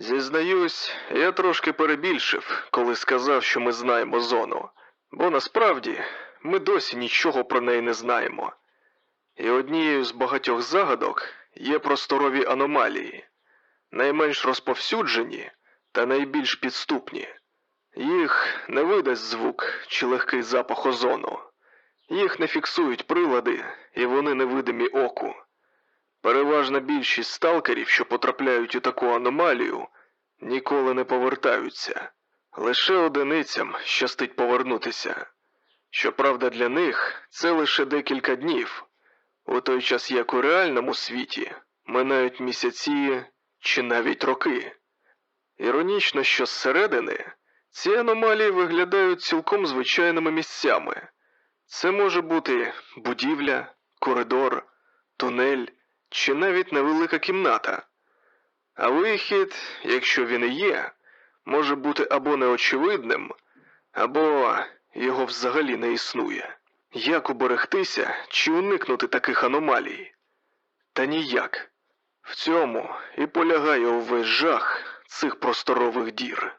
Зізнаюсь, я трошки перебільшив, коли сказав, що ми знаємо зону, бо насправді ми досі нічого про неї не знаємо. І однією з багатьох загадок є просторові аномалії, найменш розповсюджені та найбільш підступні. Їх не видасть звук чи легкий запах озону. Їх не фіксують прилади, і вони невидимі оку. Переважна більшість сталкерів, що потрапляють у таку аномалію, ніколи не повертаються. Лише одиницям щастить повернутися. Щоправда, для них це лише декілька днів, у той час як у реальному світі минають місяці чи навіть роки. Іронічно, що зсередини ці аномалії виглядають цілком звичайними місцями. Це може бути будівля, коридор, тунель чи навіть невелика кімната. А вихід, якщо він і є, може бути або неочевидним, або його взагалі не існує. Як уберегтися чи уникнути таких аномалій? Та ніяк. В цьому і полягає увесь жах цих просторових дір.